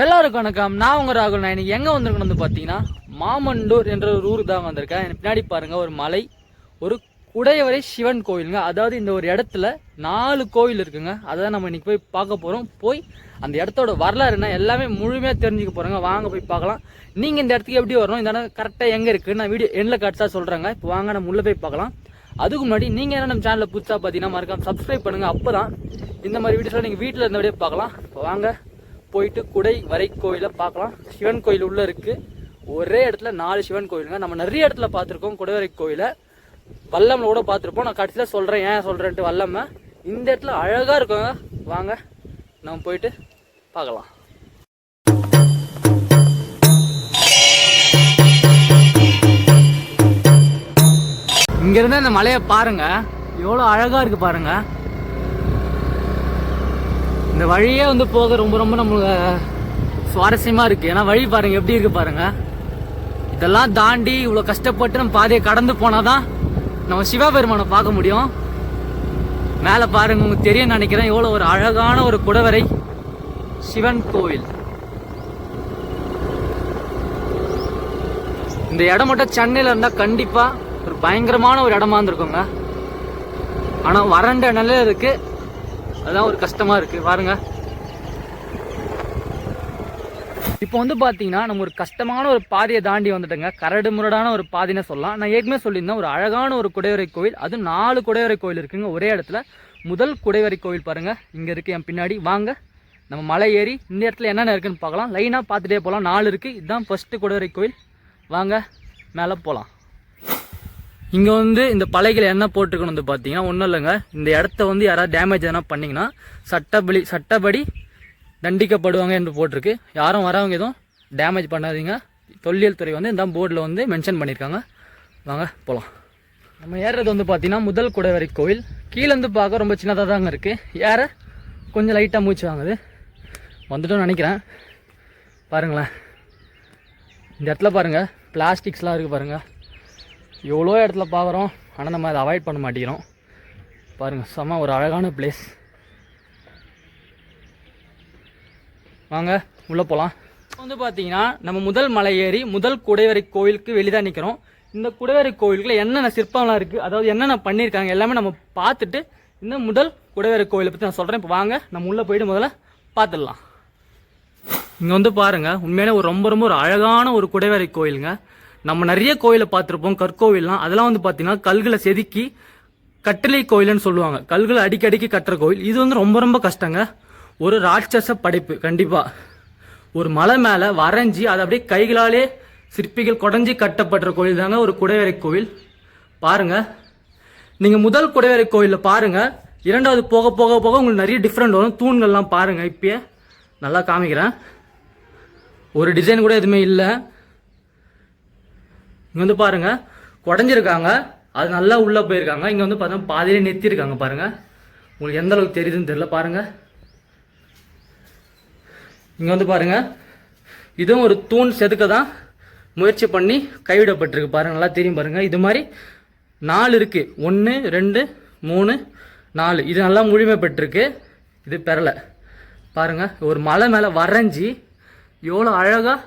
எல்லாருக்கும் வணக்கம். நான் உங்க ராகுல் நான் இன்னைக்கு எங்க வந்திருக்கணும் வந்து பாத்தீங்கன்னா மாமண்டூர் என்ற ஒரு ஊருக்கு தான் வந்திருக்கேன். எனக்கு பின்னாடி பாருங்க ஒரு மலை ஒரு குடையவரை சிவன் கோயிலுங்க. அதாவது இந்த ஒரு இடத்துல நாலு கோயில் இருக்குங்க. அதை நம்ம இன்னைக்கு போய் பார்க்க போறோம். போய் அந்த இடத்தோட வரலாறு என்ன எல்லாமே முழுமையா தெரிஞ்சுக்க போகிறோங்க வாங்க போய் பார்க்கலாம். நீங்க இந்த இடத்துக்கு எப்படி வரணும்? இந்த இடம் கரெக்டா எங்க இருக்கு? நான் வீடியோ எண்ணில் காட்சா சொல்கிறாங்க இப்போ வாங்க நம்ம உள்ள போய் பார்க்கலாம். அதுக்கு முன்னாடி நீங்கள் என்ன நம்ம சேனலில் புதுசாக பார்த்தீங்கன்னா மறக்காம சப்ஸ்கிரைப் அப்போ தான் இந்த மாதிரி வீடியோஸ்லாம் நீங்கள் வீட்டில் இருந்தபடியே பார்க்கலாம். இப்போ வாங்க. போயிட்டு குடை வரை கோயிலை பார்க்கலாம். சிவன் கோயில் உள்ளே இருக்குது ஒரே இடத்துல நாலு சிவன் கோயிலுங்க. நம்ம நிறைய இடத்துல பார்த்துருக்கோம் குடைவரை கோயிலை. வல்லம்ல கூட பார்த்துருப்போம். நான் கடைசியில் சொல்கிறேன் ஏன் சொல்கிறேன்ட்டு வல்லம்ம. இந்த இடத்துல அழகாக இருக்குங்க. வாங்க நம்ம போயிட்டு பார்க்கலாம். இங்கேருந்து அந்த இந்த மலையை பாருங்க. எவ்வளோ அழகாக இருக்குது பாருங்கள் இந்த வழியே வந்து போக ரொம்ப ரொம்ப நம்மளுக்கு சுவாரஸ்யமாக இருக்குது ஏன்னா வழி பாருங்கள் எப்படி இருக்குது பாருங்கள் இதெல்லாம் தாண்டி இவ்வளோ கஷ்டப்பட்டு நம்ம பாதையை கடந்து போனால் தான் நம்ம சிவபெருமானை பார்க்க முடியும். மேலே பாருங்க உங்களுக்கு தெரியும் நினைக்கிறேன் எவ்வளோ ஒரு அழகான ஒரு குடவரை. சிவன் கோவில். இந்த இடம் மட்டும் சென்னையில் இருந்தால் கண்டிப்பாக ஒரு பயங்கரமான ஒரு இடமா இருந்திருக்குங்க. ஆனால் வறண்ட நிலையில் இருக்குது அதுதான் ஒரு கஷ்டமாக இருக்குது பாருங்க. இப்போ வந்து பார்த்தீங்கன்னா நம்ம ஒரு கஷ்டமான ஒரு பாதையை தாண்டி வந்துட்டோங்க. கரடு முரடான ஒரு பாதைன்னு சொல்லலாம். நான் ஏற்கனவே சொல்லியிருந்தேன் ஒரு அழகான ஒரு குடைவரை கோயில். அது நாலு குடைவரை கோயில் இருக்குங்க. ஒரே இடத்துல. முதல் குடைவரை கோயில் பாருங்கள் இங்கே இருக்குது என் பின்னாடி. வாங்க. நம்ம மலை ஏறி இந்த இடத்துல என்னென்ன இருக்குன்னு பார்க்கலாம். லைனாக பார்த்துட்டே போகலாம் நாலு இருக்குது இதுதான் ஃபஸ்ட்டு குடைவரை கோயில். வாங்க. மேலே போகலாம் இங்கே வந்து இந்த பலைகளை என்ன போட்டிருக்கணும் வந்து பார்த்தீங்கன்னா ஒன்றும் இல்லைங்க. இந்த இடத்த வந்து யாராவது டேமேஜ் எதனா பண்ணிங்கன்னா சட்டப்படி சட்டப்படி தண்டிக்கப்படுவாங்க என்று போட்டிருக்கு. யாரும் வரவங்க எதுவும் டேமேஜ் பண்ணாதீங்க. தொல்லியல் துறை வந்து இந்த போர்டில் வந்து மென்ஷன் பண்ணியிருக்காங்க. வாங்க போகலாம் நம்ம ஏறுறது வந்து பார்த்தீங்கன்னா முதல் குடைவரை கோவில். கீழேருந்து பார்க்க ரொம்ப சின்னதாக தாங்க இருக்குது ஏற கொஞ்சம் லைட்டாக மூச்சு வாங்குது. வந்துட்டோம்னு நினைக்கிறேன். பாருங்களேன். இந்த இடத்துல பாருங்கள் பிளாஸ்டிக்ஸ்லாம் இருக்குது பாருங்கள் எவ்வளோ இடத்துல பார்க்குறோம். ஆனால் நம்ம அதை அவாய்ட் பண்ண மாட்டேங்கிறோம். பாருங்கள் செம்ம ஒரு அழகான பிளேஸ் வாங்க உள்ளே போகலாம் வந்து பார்த்தீங்கன்னா நம்ம முதல் மலை ஏறி முதல் குடைவரை கோவிலுக்கு வெளிதான் நிற்கிறோம் இந்த குடைவரை கோயிலுக்குள்ள என்னென்ன சிற்பம்லாம் இருக்குது அதாவது என்னென்ன பண்ணியிருக்காங்க எல்லாமே நம்ம பார்த்துட்டு இந்த முதல் குடைவரை கோயிலை பற்றி நான் சொல்கிறேன் இப்போ வாங்க நம்ம உள்ளே போயிட்டு முதல்ல பார்த்துடலாம். இங்கே வந்து பாருங்கள் உண்மையிலே ஒரு ரொம்ப ரொம்ப ஒரு அழகான ஒரு குடைவரை கோயிலுங்க நம்ம நிறைய கோயிலை பார்த்துருப்போம் கற்கோவில்லாம். அதெல்லாம் வந்து பார்த்தீங்கன்னா கல்களை செதுக்கி கட்டளை கோயில்னு சொல்லுவாங்க. கல்களை அடிக்கடிக்கு கட்டுற கோயில். இது வந்து ரொம்ப ரொம்ப கஷ்டங்க. ஒரு ராட்சச படைப்பு கண்டிப்பாக ஒரு மலை மேலே வரைஞ்சி அதை அப்படியே கைகளாலே சிற்பிகள் குடஞ்சி கட்டப்படுற கோயில் தாங்க ஒரு குடைவரை கோவில் பாருங்க. நீங்க முதல் குடைவரை கோயிலில் பாருங்க. இரண்டாவது போக போக போக உங்களுக்கு நிறைய டிஃப்ரெண்ட் வரும். தூண்கள்லாம் பாருங்க இப்பயே. நல்லா காமிக்கிறேன். ஒரு டிசைன் கூட எதுவுமே இல்லை. இங்கே வந்து பாருங்க குடஞ்சிருக்காங்க. அது நல்லா உள்ளே போயிருக்காங்க. இங்கே வந்து பார்த்தா பாதியிலே நிறுத்திருக்காங்க பாருங்க. உங்களுக்கு எந்த அளவுக்கு தெரியுதுன்னு தெரியல பாருங்க. இங்கே வந்து பாருங்க. இதுவும் ஒரு தூண் செதுக்க தான் முயற்சி பண்ணி கைவிடப்பட்டிருக்கு பாருங்க. நல்லா தெரியும் பாருங்க. இது மாதிரி நாலு இருக்கு. ஒன்று ரெண்டு மூணு நாலு. இது நல்லா முழுமை பெற்றிருக்கு இது பெறலை. பாருங்க. ஒரு மலை மேலே வரைஞ்சி எவ்வளோ அழகாக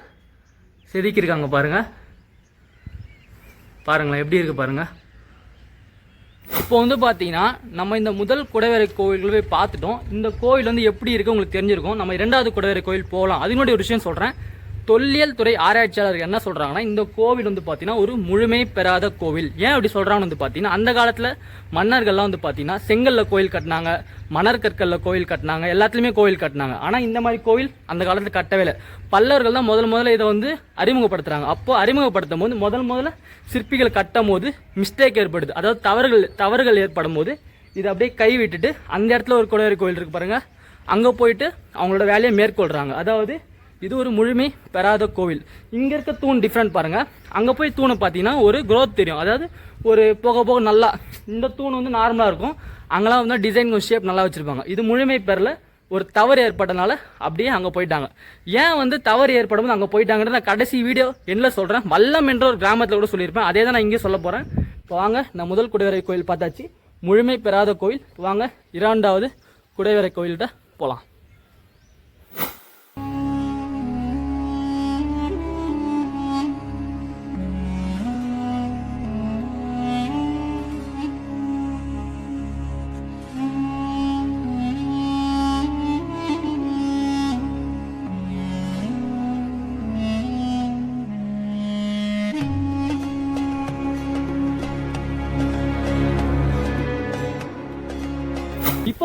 செதுக்கியிருக்காங்க பாருங்கள் பாருங்களேன் எப்படி இருக்குது பாருங்கள் இப்போ வந்து பார்த்தீங்கன்னா நம்ம இந்த முதல் குடைவரை கோயில்கள் போய் பார்த்துட்டோம். இந்த கோயில் வந்து எப்படி இருக்குது உங்களுக்கு தெரிஞ்சிருக்கும். நம்ம இரண்டாவது குடைவரை கோயில் போகலாம். அதுக்கு முன்னாடி ஒரு விஷயம் சொல்கிறேன் தொல்லியல் துறை ஆராய்ச்சியாளர்கள் என்ன சொல்கிறாங்கன்னா இந்த கோவில் வந்து பார்த்தீங்கன்னா ஒரு முழுமை பெறாத கோவில். ஏன் அப்படி சொல்கிறாங்கன்னு வந்து பார்த்தீங்கன்னா அந்த காலத்தில் மன்னர்கள்லாம் வந்து பார்த்தீங்கன்னா செங்கல்ல கோயில் கட்டினாங்க மணற்கற்களில் கோயில் கட்டினாங்க எல்லாத்துலேயுமே கோயில் கட்டினாங்க. ஆனால் இந்த மாதிரி கோவில் அந்த காலத்தில் கட்டவே இல்லை. பல்லவர்கள் தான் முதல் முதல்ல இதை வந்து அறிமுகப்படுத்துகிறாங்க அப்போ அறிமுகப்படுத்தும் போது முதல் முதல்ல சிற்பிகள் கட்டும் போது மிஸ்டேக் ஏற்படுது. அதாவது தவறுகள் தவறுகள் ஏற்படும் போது இதை அப்படியே கை விட்டுட்டு அந்த இடத்துல ஒரு குடைவரை கோயில் இருக்கு பாருங்கள் அங்கே போயிட்டு அவங்களோட வேலையை மேற்கொள்கிறாங்க அதாவது இது ஒரு முழுமை பெறாத கோவில். இங்கே இருக்க தூண் டிஃப்ரெண்ட் பாருங்கள் அங்கே போய் தூணை பார்த்தீங்கன்னா ஒரு க்ரோத் தெரியும். அதாவது ஒரு போக போக நல்லா இந்த தூண் வந்து நார்மலாக இருக்கும். அங்கெல்லாம் வந்து டிசைன் ஷேப் நல்லா வச்சுருப்பாங்க. இது முழுமை பெறல ஒரு தவறு ஏற்பட்டனால அப்படியே அங்கே போயிட்டாங்க. ஏன் வந்து தவறு ஏற்படும் அங்கே போயிட்டாங்கன்னு நான் கடைசி வீடியோ என்ன சொல்கிறேன் வல்லம் என்ற ஒரு கிராமத்தில் கூட சொல்லியிருப்பேன். அதே தான் நான் இங்கே சொல்ல போகிறேன் இப்போ வாங்க நான் முதல் குடைவரை கோயில் பார்த்தாச்சு. முழுமை பெறாத கோயில் வாங்க இரண்டாவது குடைவரை கோயில்கிட்ட போகலாம்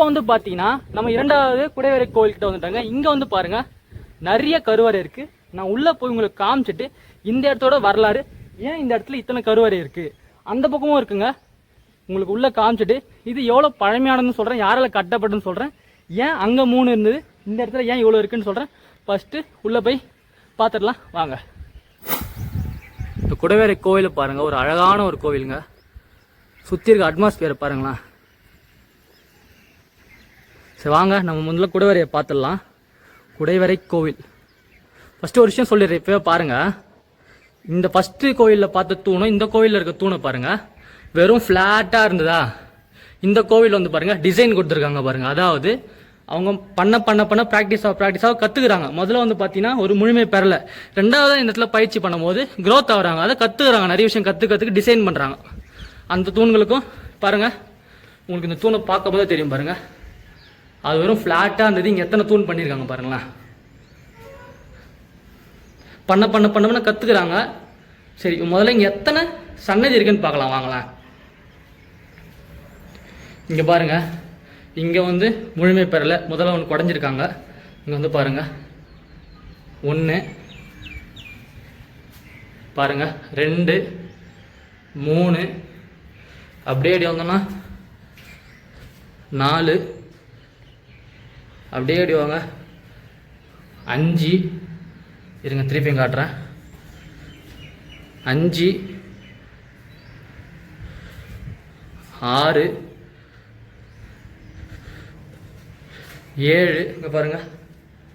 இப்போ வந்து பார்த்தீங்கன்னா நம்ம இரண்டாவது குடைவரை கோயில்கிட்ட வந்துட்டாங்க. இங்கே வந்து பாருங்க நிறைய கருவறை இருக்கு. நான் உள்ளே போய் உங்களுக்கு காமிச்சிட்டு இந்த இடத்தோட வரலாறு ஏன் இந்த இடத்துல இத்தனை கருவறை இருக்கு? அந்த பக்கமும் இருக்குங்க. உங்களுக்கு உள்ள காமிச்சிட்டு இது எவ்வளோ பழமையானதுன்னு சொல்கிறேன் யாரால் கட்டப்பட்டுன்னு சொல்கிறேன் ஏன் அங்கே மூணு இருந்தது? இந்த இடத்துல ஏன் இவ்வளோ இருக்குன்னு சொல்கிறேன் ஃபஸ்ட்டு உள்ளே போய் பார்த்துடலாம் வாங்க. இப்போ குடவேரை கோவிலை பாருங்கள் ஒரு அழகான ஒரு கோவிலுங்க. சுற்றி இருக்க அட்மாஸ்பியரை பாருங்களேன். சரி வாங்க நம்ம முதல்ல குடைவரையை பார்த்துடலாம். குடைவரை கோவில். ஃபஸ்ட்டு ஒரு விஷயம் சொல்லிடுறேன் இப்போவே பாருங்கள் இந்த ஃபஸ்ட்டு கோவிலில் பார்த்த தூணும் இந்த கோவிலில் இருக்க தூணை பாருங்கள் வெறும் ஃப்ளாட்டாக இருந்ததா? இந்த கோவில் வந்து பாருங்கள் டிசைன் கொடுத்துருக்காங்க பாருங்கள் அதாவது அவங்க பண்ண பண்ண பண்ண ப்ராக்டிஸாக ப்ராக்டிஸாக கற்றுக்குறாங்க முதல்ல வந்து பார்த்தீங்கன்னா ஒரு முழுமை பெறல. ரெண்டாவது இந்த இடத்துல பயிற்சி பண்ணும்போது க்ரோத் ஆகுறாங்க. அதை கற்றுக்குறாங்க நிறைய விஷயம் கற்றுக்கிறதுக்கு டிசைன் பண்ணுறாங்க அந்த தூண்களுக்கும் பாருங்கள் உங்களுக்கு இந்த தூணை பார்க்கும்போது தெரியும் பாருங்கள் அது வெறும் ஃப்ளாட்டாக இருந்தது. இங்கே எத்தனை தூண் பண்ணியிருக்காங்க பாருங்களேன் பண்ண பண்ண பண்ண பண்ண கற்றுக்குறாங்க சரி முதல்ல இங்கே எத்தனை சன்னதி இருக்குன்னு பார்க்கலாம். வாங்கலாம் இங்கே பாருங்க. இங்கே வந்து முழுமை பெறலை. முதல்ல ஒன்று குடஞ்சிருக்காங்க. இங்கே வந்து பாருங்கள் ஒன்று பாருங்க. ரெண்டு மூணு. அப்படியே அப்படி வந்தோன்னா நாலு அப்படியே அப்படி வாங்க. அஞ்சு. இருங்க திருப்பியும் காட்டுறேன். அஞ்சு. ஆறு. ஏழு. இங்கே பாருங்க.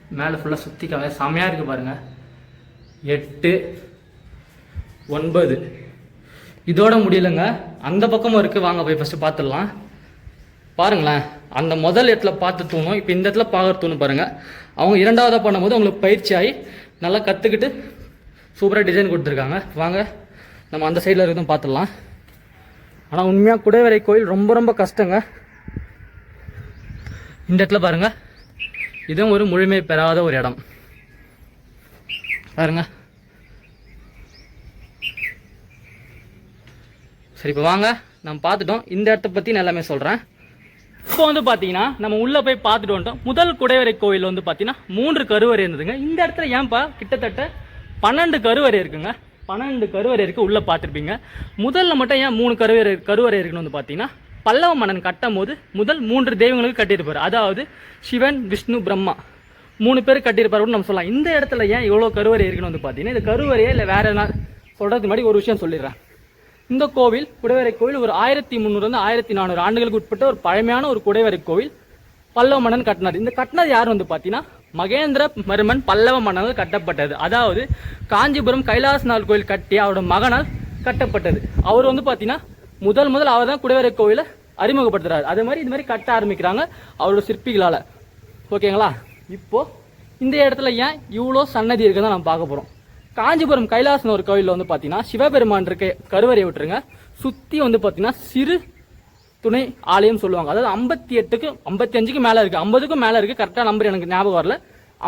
மேலே ஃபுல்லாக சுற்றிக்காங்க செமையாக இருக்குது பாருங்கள் எட்டு. ஒன்பது. இதோட முடியலைங்க. அந்த பக்கமும் இருக்குது வாங்க போய் ஃபஸ்ட்டு பார்த்துடலாம் பாருங்களேன். அந்த முதல் இடத்துல பார்த்து தூணும் இப்போ இந்த இடத்துல பார்க்குற தூணும் பாருங்கள் அவங்க இரண்டாவதாக பண்ணும்போது அவங்களுக்கு பயிற்சி ஆகி நல்லா கற்றுக்கிட்டு சூப்பராக டிசைன் கொடுத்துருக்காங்க. வாங்க நம்ம அந்த சைடில் இருக்கிறதும் பார்த்துடலாம். ஆனால் உண்மையாக குடைவரை கோயில் ரொம்ப ரொம்ப கஷ்டங்க. இந்த இடத்துல பாருங்கள் இதுவும் ஒரு முழுமை பெறாத ஒரு இடம். பாருங்க. சரி இப்போ வாங்க. நம்ம பார்த்துட்டோம். இந்த இடத்த பற்றி நான் எல்லாமே சொல்கிறேன் இப்போ வந்து பார்த்தீங்கன்னா நம்ம உள்ளே போய் பார்த்துட்டு வந்துட்டோம். முதல் குடைவரை கோவில் வந்து பார்த்தீங்கன்னா மூன்று கருவறை இருந்ததுங்க. இந்த இடத்துல ஏன்பா கிட்டத்தட்ட பன்னெண்டு கருவறை இருக்குங்க. பன்னெண்டு கருவறை இருக்குது உள்ளே பார்த்துருப்பீங்க. முதல்ல மட்டும் ஏன் மூணு கருவறை கருவறை இருக்குன்னு வந்து பார்த்தீங்கன்னா பல்லவ மன்னன் கட்டும் போது முதல் மூன்று தெய்வங்களுக்கு கட்டியிருப்பார். அதாவது சிவன் விஷ்ணு பிரம்மா. மூணு பேர் கட்டியிருப்பாருன்னு நம்ம சொல்லலாம். இந்த இடத்துல ஏன் இவ்வளோ கருவறை இருக்குன்னு வந்து பார்த்தீங்கன்னா இந்த கருவறையே இல்லை வேறு என்ன சொல்கிறதுக்கு முன்னாடி ஒரு விஷயம் சொல்லிடுறேன். இந்த கோவில் குடைவரை கோவில் ஒரு ஆயிரத்தி முந்நூறுலேருந்து ஆயிரத்தி நானூறு ஆண்டுகளுக்கு உட்பட்ட ஒரு பழமையான ஒரு குடைவரை கோவில் பல்லவ மன்னன் கட்டினார். இந்த கட்டினது யார் வந்து பார்த்தீங்கன்னா மகேந்திர மருமன் பல்லவ மன்னனால் கட்டப்பட்டது. அதாவது காஞ்சிபுரம் கைலாசநாள் கோயில் கட்டி அவரோட மகனால் கட்டப்பட்டது. அவர் வந்து பார்த்தீங்கன்னா முதல் முதல் அவர் தான் குடைவரை கோவிலை அறிமுகப்படுத்துறாரு. அதே மாதிரி இது மாதிரி கட்ட ஆரம்பிக்கிறாங்க அவரோட சிற்பிகளால். ஓகேங்களா? இப்போ இந்த இடத்துல ஏன் இவ்வளோ சன்னதி இருக்குதான் நம்ம பார்க்க போகிறோம் காஞ்சிபுரம் கைலாசன் ஒரு கோயிலில் வந்து பார்த்தீங்கன்னா சிவபெருமான் இருக்க கருவறையை விட்டுருங்க. சுற்றி வந்து பார்த்தீங்கன்னா சிறு துணை ஆலயம் சொல்லுவாங்க. அதாவது ஐம்பத்தி எட்டுக்கு ஐம்பத்தி அஞ்சுக்கு மேலே இருக்குது ஐம்பதுக்கும் மேலே இருக்குது கரெக்டாக நம்பர் எனக்கு ஞாபகம் வரல.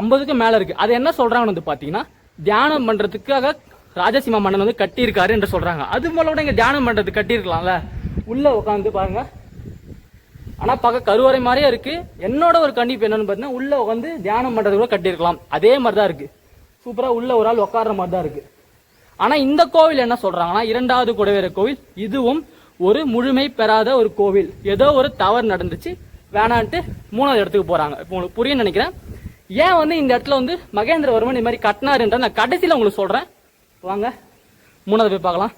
ஐம்பதுக்கும் மேலே இருக்குது அது என்ன சொல்கிறாங்கன்னு வந்து பார்த்தீங்கன்னா தியானம் பண்ணுறதுக்காக ராஜசிம்ம மன்னன் வந்து கட்டியிருக்காரு என்று சொல்கிறாங்க அது போல கூட இங்கே தியானம் பண்ணுறது கட்டியிருக்கலாம்ல. உள்ளே உட்காந்து பாருங்க. ஆனால் பார்க்க கருவறை மாதிரியே இருக்குது என்னோட ஒரு கண்டிப்பு என்னன்னு பார்த்தீங்கன்னா உள்ளே உட்காந்து தியானம் பண்ணுறது கூட கட்டியிருக்கலாம். அதே மாதிரி தான் இருக்குது சூப்பராக உள்ள ஒரு ஆள் உட்கார்ற மாதிரி தான் இருக்கு. ஆனால் இந்த கோவில் என்ன சொல்கிறாங்கன்னா இரண்டாவது குடவேற கோவில். இதுவும் ஒரு முழுமை பெறாத ஒரு கோவில். ஏதோ ஒரு தவறு நடந்துச்சு. வேணான்ட்டு மூணாவது இடத்துக்கு போகிறாங்க இப்போ உங்களுக்கு புரியும் நினைக்கிறேன். ஏன் வந்து இந்த இடத்துல வந்து மகேந்திரவர்மன் இந்த மாதிரி கட்டினாருன்ற நான் கடைசியில் உங்களுக்கு சொல்கிறேன் வாங்க மூணாவது போய் பார்க்கலாம்.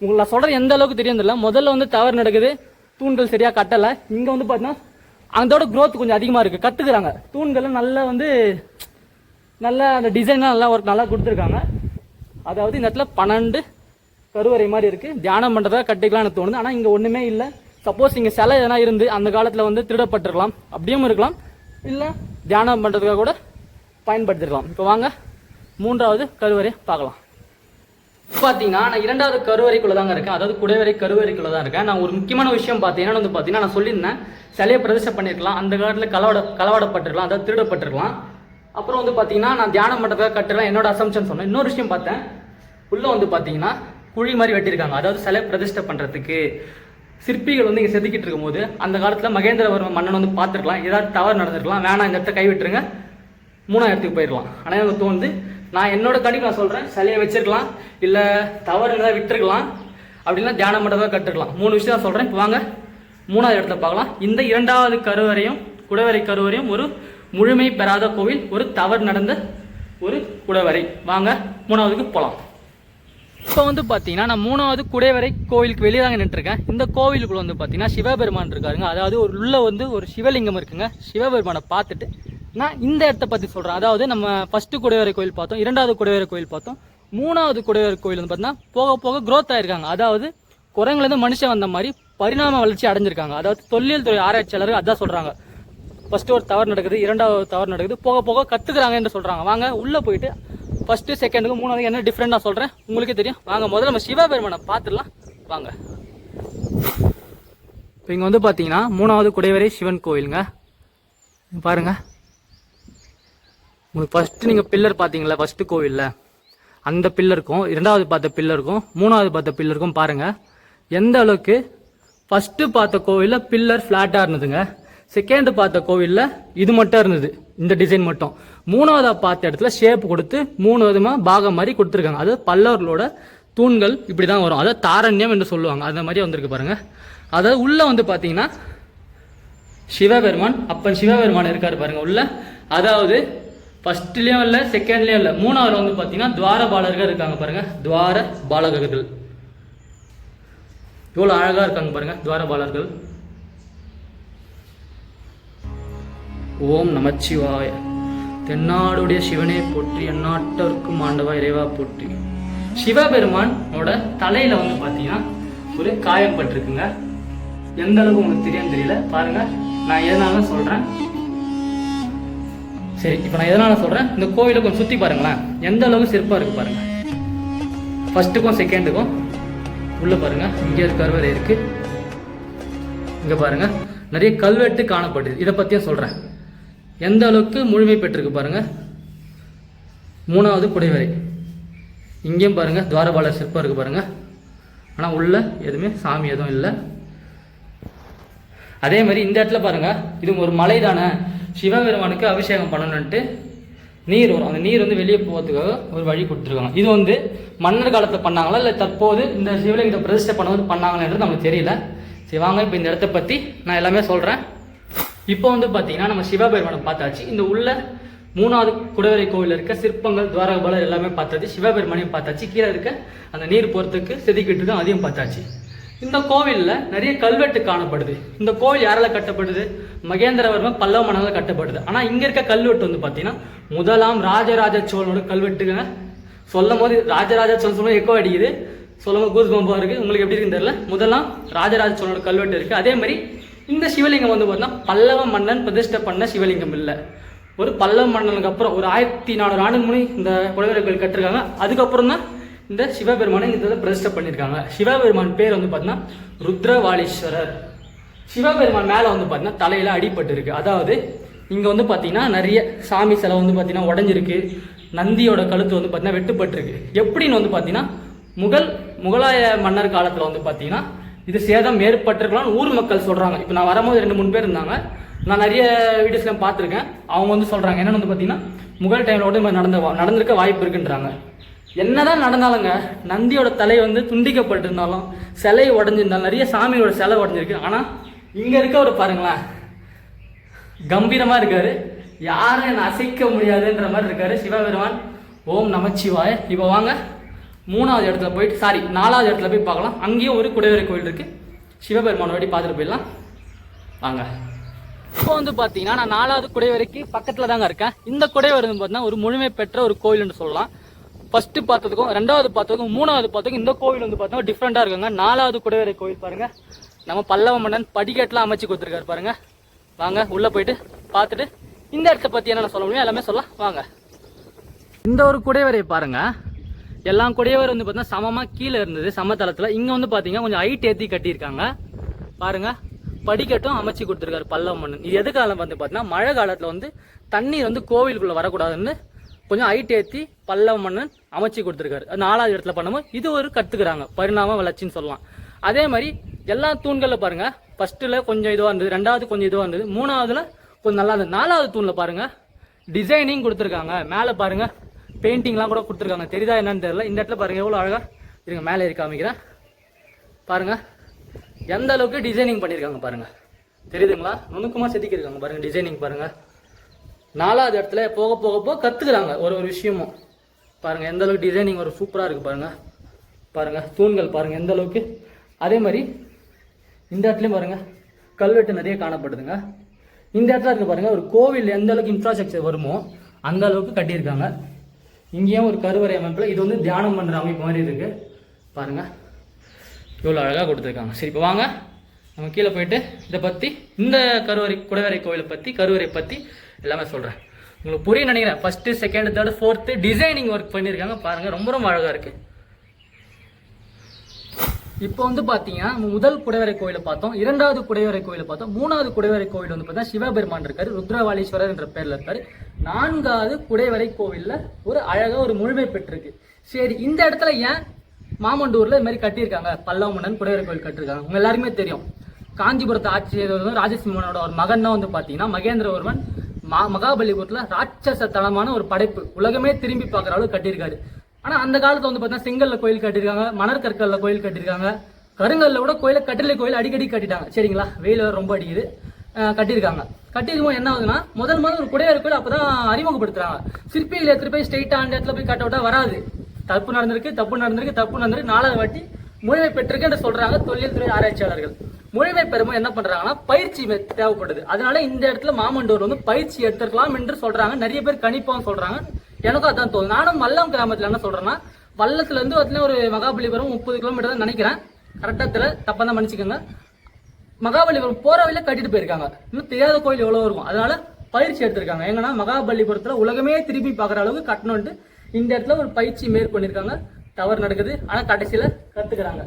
உங்களுக்கு நான் எந்த அளவுக்கு தெரியும் தெரியல. முதல்ல வந்து தவறு நடக்குது. தூண்கள் சரியாக கட்டலை. இங்கே வந்து பார்த்தீங்கன்னா அதோட க்ரோத் கொஞ்சம் அதிகமாக இருக்குது கற்றுக்குறாங்க தூண்கள்லாம் நல்லா வந்து நல்ல அந்த டிசைன்லாம் நல்லா ஒர்க் நல்லா கொடுத்துருக்காங்க. அதாவது இந்த இடத்துல பன்னெண்டு கருவறை மாதிரி இருக்குது தியானம் பண்ணுறதா கட்டிக்கலாம்னு தோணுது. ஆனால் இங்கே ஒன்றுமே இல்லை. சப்போஸ் இங்கே சிலை எதனா இருந்து அந்த காலத்தில் வந்து திருடப்பட்டிருக்கலாம். அப்படியும் இருக்கலாம். இல்லை தியானம் பண்ணுறதுக்காக கூட பயன்படுத்திருக்கலாம். இப்போ வாங்க மூன்றாவது கருவறை பார்க்கலாம். பார்த்தீங்கன்னா நான் இரண்டாவது கருவறைக்குள்ளே தாங்க இருக்கேன். அதாவது குடைவரை கருவறைக்குள்ளே தான் இருக்கேன். நான் ஒரு முக்கியமான விஷயம் பார்த்தீங்கன்னா வந்து பார்த்தீங்கன்னா நான் சொல்லியிருந்தேன் சிலையை பிரதிஷ்டை பண்ணியிருக்கலாம் அந்த காலத்தில் களவாட களவாடப்பட்டிருக்கலாம் அதாவது திருடப்பட்டிருக்கலாம். அப்புறம் வந்து பார்த்தீங்கன்னா நான் தியானம் பண்ணுறதுக்காக கட்டுறேன் என்னோட அசம்ஷன் சொன்னேன். இன்னொரு விஷயம் பார்த்தேன். உள்ளே வந்து பார்த்தீங்கன்னா குழி மாதிரி வெட்டியிருக்காங்க. அதாவது சிலை பிரதிஷ்டை பண்ணுறதுக்கு சிற்பிகள் வந்து இங்கே செதுக்கிட்டு இருக்கும்போது அந்த காலத்தில் மகேந்திரவர்ம மன்னன் வந்து பார்த்துருக்கலாம். ஏதாவது தவறு நடந்திருக்கலாம். வேணாம் இந்த இடத்த கைவிட்டுருங்க. மூணாவது இடத்துக்கு போயிடலாம். ஆனால் எனக்கு தோணுது நான் என்னோட கணிப்பு நான் சொல்கிறேன் சிலையை வச்சிருக்கலாம். இல்லை தவறு ஏதாவது விட்டுருக்கலாம். அப்படின்னா தியானம் மண்டபம் கற்றுக்கலாம் மூணு விஷயம் நான் சொல்கிறேன் இப்போ வாங்க மூணாவது இடத்துல பார்க்கலாம். இந்த இரண்டாவது கருவறையும் குடவரை கருவறையும் ஒரு முழுமை பெறாத கோவில் ஒரு தவறு நடந்த ஒரு குடவரை. வாங்க மூணாவதுக்கு போகலாம் இப்போ வந்து பார்த்தீங்கன்னா நான் மூணாவது குடைவரை கோவிலுக்கு வெளியே தாங்க நின்றுருக்கேன். இந்த கோவிலுக்குள்ள வந்து பார்த்தீங்கன்னா சிவபெருமான் இருக்காருங்க. அதாவது ஒரு உள்ளே வந்து ஒரு சிவலிங்கம் இருக்குங்க. சிவபெருமானை பார்த்துட்டு நான் இந்த இடத்த பற்றி சொல்கிறேன் அதாவது நம்ம ஃபஸ்ட்டு குடைவரை கோயில் பார்த்தோம் இரண்டாவது குடைவரை கோயில் பார்த்தோம். மூணாவது குடைவரை கோயில் வந்து பார்த்தீங்கன்னா போக போக க்ரோத் ஆயிருக்காங்க. அதாவது குரங்குலேருந்து மனுஷன் வந்த மாதிரி பரிணாம வளர்ச்சி அடைஞ்சிருக்காங்க. அதாவது தொல்லியல் துறை ஆராய்ச்சியாளர்கள் அதான் சொல்கிறாங்க ஃபஸ்ட்டு ஒரு தவறு நடக்குது இரண்டாவது தவறு நடக்குது போக போக கற்றுக்குறாங்க என்று சொல்கிறாங்க வாங்க உள்ளே போயிட்டு ஃபஸ்ட்டு செகண்டுக்கு மூணாவது என்ன டிஃப்ரெண்ட் நான் உங்களுக்கே தெரியும். வாங்க முதல்ல நம்ம சிவபெருமனை பார்த்துடலாம். வாங்க. இப்போ இங்கே வந்து பார்த்தீங்கன்னா மூணாவது குடைவரை சிவன் கோயிலுங்க. பாருங்கள் பாருங்க. உங்களுக்கு ஃபஸ்ட்டு நீங்கள் பில்லர் பார்த்தீங்களா ஃபஸ்ட்டு கோவிலில். அந்த பில்லருக்கும் இரண்டாவது பார்த்த பில்லருக்கும் மூணாவது பார்த்த பில்லருக்கும் பாருங்கள் எந்த அளவுக்கு ஃபஸ்ட்டு பார்த்த கோவிலில் பில்லர் ஃப்ளாட்டாக இருந்ததுங்க. செகண்ட் பார்த்த கோவிலில் இது மட்டும் இருந்தது. இந்த டிசைன் மட்டும். மூணாவதா பார்த்த இடத்துல ஷேப் கொடுத்து மூணு விதமாக பாகம் மாதிரி கொடுத்துருக்காங்க. அது பல்லவர்களோட தூண்கள் இப்படி தான் வரும். அதாவது தாரண்யம் என்று சொல்லுவாங்க. அந்த மாதிரி வந்திருக்கு பாருங்க. அதாவது உள்ள வந்து பார்த்தீங்கன்னா சிவபெருமான் அப்பன் சிவபெருமான் இருக்காரு பாருங்க உள்ள. அதாவது ஃபர்ஸ்ட்லேயும் இல்லை செகண்ட்லேயும் இல்லை. மூணாவது வந்து பார்த்தீங்கன்னா துவார பாலகர்கள் இருக்காங்க பாருங்க. துவார பாலகர்கள் இவ்வளோ அழகாக இருக்காங்க பாருங்க துவார பாலர்கள் ஓம் நமச்சிவாய. தென்னாடுடைய சிவனே போற்றி எந்நாட்டிற்கும் ஆண்டவா இறைவா போற்றி. சிவபெருமானோட தலையில வந்து பார்த்தீங்கன்னா ஒரு காயம் பட்டிருக்குங்க. எந்த அளவுக்கு உங்களுக்கு தெரியும் தெரியல. பாருங்க நான் எதனால சொல்றேன்? சரி இப்போ நான் எதனால சொல்றேன்? இந்த கோவிலை கொஞ்சம் சுத்தி பாருங்களேன். எந்த அளவுக்கு சிறப்பாக இருக்கு பாருங்க. ஃபர்ஸ்ட்டுக்கும் செகண்டுக்கும் உள்ள பாருங்க. இங்கே ஒரு கருவறை இருக்கு. இங்க பாருங்க. நிறைய கல்வெட்டு காணப்படுது இதை பத்தியும் சொல்றேன். எந்த அளவுக்கு முழுமை பெற்றிருக்கு பாருங்கள் மூணாவது குடைவரை. இங்கேயும் பாருங்கள் துவாரபாலர் சிற்பம் இருக்குது பாருங்கள் ஆனால் உள்ள எதுவுமே சாமி எதுவும் இல்லை. அதே மாதிரி இந்த இடத்துல பாருங்கள் இது ஒரு மலை தானே சிவபெருமானுக்கு அபிஷேகம் பண்ணணுன்ட்டு நீர் வரும். அந்த நீர் வந்து வெளியே போகிறதுக்காக ஒரு வழி கொடுத்துருக்காங்க. இது வந்து மன்னர் காலத்தில் பண்ணாங்களா இல்லை தற்போது இந்த சிவலிங்கத்தை பிரதிஷ்டை பண்ணும்போது பண்ணாங்களான்றது நமக்கு தெரியல. சரி வாங்க இப்போ இந்த இடத்த பற்றி நான் எல்லாமே சொல்கிறேன் இப்போ வந்து பார்த்தீங்கன்னா நம்ம சிவபெருமானை பார்த்தாச்சு. இந்த உள்ள மூணாவது குடவரை கோவில் இருக்க சிற்பங்கள் துவாரகபாலர் எல்லாமே பார்த்தாச்சு. சிவபெருமானையும் பார்த்தாச்சு. கீழே இருக்க அந்த நீர் போகிறதுக்கு செதுக்கிட்டு தான் அதையும் பார்த்தாச்சு. இந்த கோவிலில் நிறைய கல்வெட்டு காணப்படுது. இந்த கோவில் யாரால் கட்டப்படுது? மகேந்திரவர்மன் பல்லவ மன்னரால் கட்டப்படுது. ஆனால் இங்கே இருக்க கல்வெட்டு வந்து பார்த்தீங்கன்னா முதலாம் ராஜராஜ சோழனோட கல்வெட்டுங்க. சொல்லும் போது ராஜராஜ சோழன் சொல்லும் எக்கோ அடிக்குது. சொல்லும் போது கூஸ் பம்பா இருக்குது உங்களுக்கு எப்படி இருக்குன்னு தெரியல. முதலாம் ராஜராஜ சோழனோட கல்வெட்டு இருக்குது அதே மாதிரி இந்த சிவலிங்கம் வந்து பார்த்தீங்கன்னா பல்லவ மன்னன் பிரதிஷ்டை பண்ண சிவலிங்கம் இல்லை. ஒரு பல்லவ மன்னனுக்கு அப்புறம் ஒரு ஆயிரத்தி நானூறு ஆண்டுக்கு முன்னாடி இந்த குலவரை கோயில் கட்டிருக்காங்க. அதுக்கப்புறம் தான் இந்த சிவபெருமானை இந்த பிரதிஷ்டை பண்ணியிருக்காங்க சிவபெருமான் பேர் வந்து பார்த்தீங்கன்னா ருத்ரவாளீஸ்வரர். சிவபெருமான் மேலே வந்து பார்த்தீங்கன்னா தலையில் அடிபட்டு இருக்கு அதாவது இங்கே வந்து பார்த்தீங்கன்னா நிறைய சாமி சிலை வந்து பார்த்தீங்கன்னா உடஞ்சிருக்கு. நந்தியோட கழுத்து வந்து பார்த்தீங்கன்னா வெட்டுப்பட்டிருக்கு. எப்படின்னு வந்து பார்த்தீங்கன்னா முகல் முகலாய மன்னர் காலத்தில் வந்து பார்த்தீங்கன்னா இது சேதம் ஏற்பட்டிருக்கலாம்னு ஊர் மக்கள் சொல்கிறாங்க இப்போ நான் வரும்போது ரெண்டு மூணு பேர் இருந்தாங்க. நான் நிறைய வீடியோஸ்லாம் பார்த்துருக்கேன். அவங்க வந்து சொல்கிறாங்க என்னென்னு வந்து பார்த்தீங்கன்னா முகல் டைமில் கூட இந்த மாதிரி நடந்த வா- நடந்திருக்க வாய்ப்பு இருக்குன்றாங்க. என்னதான் நடந்தாலுங்க நந்தியோட தலை வந்து துண்டிக்கப்பட்டிருந்தாலும் சிலை உடஞ்சிருந்தாலும் நிறைய சாமியோட சிலை உடஞ்சிருக்கு. ஆனால் இங்கே இருக்கவர் பாருங்களேன் கம்பீரமாக இருக்காரு. யாரும் என்னை அசைக்க முடியாதுன்ற மாதிரி இருக்காரு. சிவபெருமான் ஓம் நமச்சிவாய. இப்போ வாங்க. மூணாவது இடத்துல போயிட்டு சாரி நாலாவது இடத்துல போய் பார்க்கலாம். அங்கேயும் ஒரு குடைவரை கோயில் இருக்குது சிவபெருமான் பார்த்துட்டு போயிடலாம். வாங்க. இப்போ வந்து பார்த்தீங்கன்னா நான் நாலாவது குடைவரைக்கு பக்கத்தில் தாங்க இருக்கேன். இந்த குடைவரை பார்த்தீங்கன்னா ஒரு முழுமை பெற்ற ஒரு கோயில்னு சொல்லலாம். ஃபஸ்ட்டு பார்த்ததுக்கும் ரெண்டாவது பார்த்ததுக்கும் மூணாவது பார்த்ததுக்கும் இந்த கோவில் வந்து பார்த்தீங்கன்னா டிஃப்ரெண்ட்டாக இருக்குங்க. நாலாவது குடைவரை கோயில் பாருங்கள் நம்ம பல்லவ மன்னன் படிக்கட்டெலாம் அமைச்சு கொடுத்துருக்காரு பாருங்கள் வாங்க உள்ளே போயிட்டு பார்த்துட்டு இந்த இடத்த பற்றி என்னென்ன சொல்ல முடியும் எல்லாமே சொல்லலாம். வாங்க. இந்த ஒரு குடைவரை பாருங்கள் எல்லா குடையவர் வந்து பார்த்தீங்கன்னா சமமாக கீழே இருந்தது சமதளத்துல இங்கே வந்து பார்த்தீங்கன்னா கொஞ்சம் ஹைட் ஏற்றி கட்டியிருக்காங்க. பாருங்க. படிக்கட்டும் அமைச்சு கொடுத்துருக்காரு பல்லவ மன்னன். இது காலம் வந்து பார்த்தீங்கன்னா மழை காலத்தில் வந்து தண்ணீர் வந்து கோவிலுக்குள்ளே வரக்கூடாதுன்னு கொஞ்சம் ஹைட் ஏற்றி பல்லவ மன்னன் அமைச்சு கொடுத்துருக்காரு. நாலாவது இடத்துல பண்ணும்போது இது ஒரு கற்றுக்குறாங்க பரிணாம வளர்ச்சின்னு சொல்லலாம். அதே மாதிரி எல்லா தூண்களில் பாருங்கள் ஃபஸ்ட்டில் கொஞ்சம் இதுவாக இருந்தது ரெண்டாவது கொஞ்சம் இதுவாக இருந்தது மூணாவதுல கொஞ்சம் நல்லா இருந்தது. நாலாவது தூணில் பாருங்க. டிசைனிங் கொடுத்துருக்காங்க. மேலே பாருங்கள் பெயிண்டிங்லாம் கூட கொடுத்துருக்காங்க. தெரியுதா என்னன்னு தெரியல. இந்த இடத்துல பாருங்கள் எவ்வளோ அழகாக இருங்க மேலே இருக்க காமிக்கிறேன். பாருங்க. எந்த அளவுக்கு டிசைனிங் பண்ணியிருக்காங்க பாருங்கள் தெரியுதுங்களா? நுணுக்கமாக செதுக்கியிருக்காங்க பாருங்கள் டிசைனிங் பாருங்கள் நாலாவது இடத்துல போக போக போக கற்றுக்குறாங்க ஒரு ஒரு விஷயமும். பாருங்கள் எந்த அளவுக்கு டிசைனிங் ஒரு சூப்பராக இருக்குது பாருங்கள் பாருங்கள் தூண்கள் பாருங்கள் எந்த அளவுக்கு. அதே மாதிரி இந்த இடத்துலையும் பாருங்கள் கல்வெட்டு நிறைய காணப்படுதுங்க. இந்த இடத்துல இருக்கு பாருங்கள் ஒரு கோவில் எந்த அளவுக்கு இன்ஃப்ராஸ்ட்ரக்சர் வருமோ அந்த அளவுக்கு கட்டியிருக்காங்க. இங்கேயும் ஒரு கருவறை அமைப்பில் இது வந்து தியானம் பண்ணுற அமைப்பு மாதிரி இருக்கு. பாருங்க. இவ்வளோ அழகாக கொடுத்துருக்காங்க. சரி இப்போ வாங்க. நம்ம கீழே போயிட்டு இதை பற்றி இந்த கருவறை குடவரை கோவிலை பற்றி கருவறை பற்றி எல்லாமே சொல்கிறேன் உங்களுக்கு புரியும் நினைக்கிறேன். First second third fourth designing work பண்ணியிருக்காங்க. பாருங்கள் ரொம்ப ரொம்ப அழகாக இருக்குது இப்போ வந்து பார்த்தீங்கன்னா முதல் குடைவரை கோயிலை பார்த்தோம். இரண்டாவது குடைவரை கோயிலை பார்த்தோம். மூணாவது குடைவரை கோயில் வந்து பார்த்தா சிவபெருமான் இருக்காரு. ருத்ரவாளீஸ்வரர் என்ற பேர்ல இருக்காரு. நான்காவது குடைவரை கோவில்ல ஒரு அழகா ஒரு முழுமை பெற்றிருக்கு. சரி இந்த இடத்துல ஏன் மாமண்டூர்ல இது மாதிரி கட்டியிருக்காங்க? பல்லவ மன்னன் குடைவரை கோயில் கட்டியிருக்காங்க. உங்க எல்லாருமே தெரியும். காஞ்சிபுரத்தை ஆட்சி செய்தவர் வந்து ராஜசிம்மனோட ஒரு மகன் தான் வந்து பார்த்தீங்கன்னா மகேந்திரவர்மன் மா மகாபலிபுரத்துல ராட்சச தலமான ஒரு படைப்பு. உலகமே திரும்பி பார்க்குற அளவு கட்டியிருக்காரு. ஆனால் அந்த காலத்தில் வந்து பார்த்தீங்கன்னா செங்கல்ல கோயில் கட்டியிருக்காங்க மணற்கற்களில் கோயில் கட்டியிருக்காங்க. கருங்கல்ல கூட கோயில கட்டிலை கோயில் அடிக்கடி கட்டிட்டாங்க. சரிங்களா? வெயில் ரொம்ப அடிக்குது. கட்டியிருக்காங்க. கட்டியிருக்கும் என்ன ஆகுதுன்னா முதல் முதல் ஒரு குடையார் கோயில் அப்பதான் அறிமுகப்படுத்துறாங்க. சிற்பிகள் எடுத்துட்டு போய் ஸ்ட்ரெயிட்டா அந்த இடத்துல போய் கட்ட விட்டா வராது. தப்பு நடந்திருக்கு தப்பு நடந்திருக்கு தப்பு நடந்திருக்கு. நாலாவது வாட்டி முழுமை பெற்றிருக்கு என்று சொல்றாங்க தொழில் துறை ஆராய்ச்சியாளர்கள். முழுமை பெறும்போது என்ன பண்றாங்கன்னா பயிற்சி தேவைப்படுது அதனால இந்த இடத்துல மாமண்டூர் வந்து பயிற்சி எடுத்துக்கலாம் என்று சொல்றாங்க. நிறைய பேர் கணிப்பாக சொல்றாங்க. எனக்கும் அதான் தோணும் நானும் வல்லம் கிராமத்தில் என்ன சொல்கிறேன்னா வல்லத்தில் இருந்து பார்த்தீங்கன்னா ஒரு மகாபலிபுரம் முப்பது கிலோமீட்டர் தான் நினைக்கிறேன். கரெக்டாக தெரியல தப்பாக தான் மன்னிச்சுக்கோங்க. மகாபலிபுரம் போகிற வழியில் கட்டிட்டு போயிருக்காங்க. இன்னும் தெரியாத கோயில் எவ்வளோ இருக்கும். அதனால பயிற்சி எடுத்திருக்காங்க. எங்கன்னா மகாபலிபுரத்தில் உலகமே திரும்பி பார்க்குற அளவுக்கு கட்டணும்ட்டு இந்த இடத்துல ஒரு பயிற்சி மேற்கொண்டிருக்காங்க. தவறு நடக்குது. ஆனால் கடைசியில் கற்றுக்கிறாங்க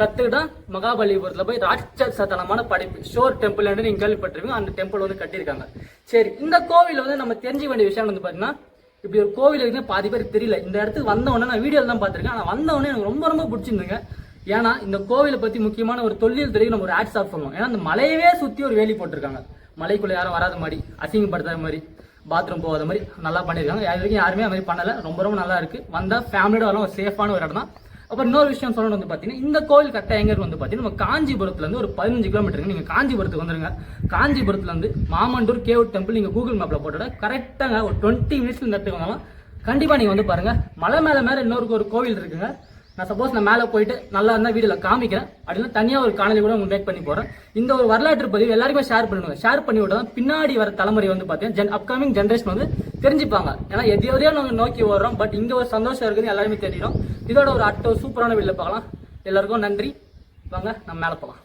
கற்றுக்கிட்டால் மகாபலிபுரத்தில் போய் ராட்சசத்தனமான படைப்பு ஷோர் டெம்பிள் நீங்கள் கேள்விப்பட்டிருப்பீங்க. அந்த டெம்பிள் வந்து கட்டியிருக்காங்க. சரி இந்த கோவில் வந்து நம்ம தெரிஞ்சுக்க வேண்டிய விஷயம் வந்து பார்த்தீங்கன்னா இப்படி ஒரு கோவில் இருக்குன்னு பாதி பேர் தெரியல. இந்த இடத்துக்கு வந்த உடனே நான் வீடியோல தான் பார்த்துருக்கேன். ஆனால் வந்த உடனே எனக்கு ரொம்ப ரொம்ப பிடிச்சிருந்துங்க. ஏன்னா இந்த கோவிலை பற்றி முக்கியமான ஒரு தொல்லியல் துறைக்கு நம்ம ஒரு ஆட்ஸ் ஆஃப் பண்ணணும் ஏன்னா அந்த மலையவே சுற்றி ஒரு வேலி போட்டிருக்காங்க. மலைக்குள்ளே யாரும் வராத மாதிரி அசிங்கப்படுத்தாத மாதிரி பாத்ரூம் போகாத மாதிரி நல்லா பண்ணியிருக்காங்க இது வரைக்கும் யாருமே அது மாதிரி பண்ணலை. ரொம்ப ரொம்ப நல்லா இருக்குது வந்தால் ஃபேமிலியோட வரலாம். ஒரு சேஃபான ஒரு இடம் தான் அப்புறம் இன்னொரு விஷயம் சொல்லணும் வந்து பார்த்தீங்கன்னா இந்த கோவில் கட்ட வந்து பார்த்தீங்கன்னா நம்ம காஞ்சிபுரத்துல இருந்து ஒரு பதினஞ்சு கிலோமீட்டருக்கு நீங்கள் காஞ்சிபுரத்துக்கு வந்துருங்க. காஞ்சிபுரத்துலேருந்து மாமண்டூர் கேவ் டெம்பிள் நீங்கள் கூகுள் மேப்பில் போட்டோட கரெக்டாக ஒரு டுவெண்ட்டி மினிட்ஸ் இந்த இடத்துக்கு வந்தாலும் கண்டிப்பாக நீங்கள் வந்து பாருங்கள் மலை மேலே மேலே இன்னொரு ஒரு கோவில் இருக்குங்க. நான் சப்போஸ் நான் மேலே போயிட்டு நல்லா இருந்தால் வீடியோவில் காமிக்கிறேன். அப்படின்னா தனியாக ஒரு காணொலி கூட உங்களுக்கு மேக் பண்ணி போகிறேன் இந்த ஒரு வரலாற்று பதிவு எல்லாருமே ஷேர் பண்ணுங்க. ஷேர் பண்ணி விட்டா பின்னாடி வர தலைமுறை வந்து பார்த்தீங்கன்னா ஜென் அப்கமிங் ஜென்ரேஷன் வந்து தெரிஞ்சுப்பாங்க. ஏன்னா எதையோ நாங்கள் நோக்கி வர்றோம் பட் இங்கே ஒரு சந்தோஷம் இருக்குதுன்னு எல்லாருமே தெரியும் இதோட ஒரு அட்டோ சூப்பரான வீடியோ பார்க்கலாம். எல்லாருக்கும் நன்றி. வாங்க நம்ம மேலே போகலாம்.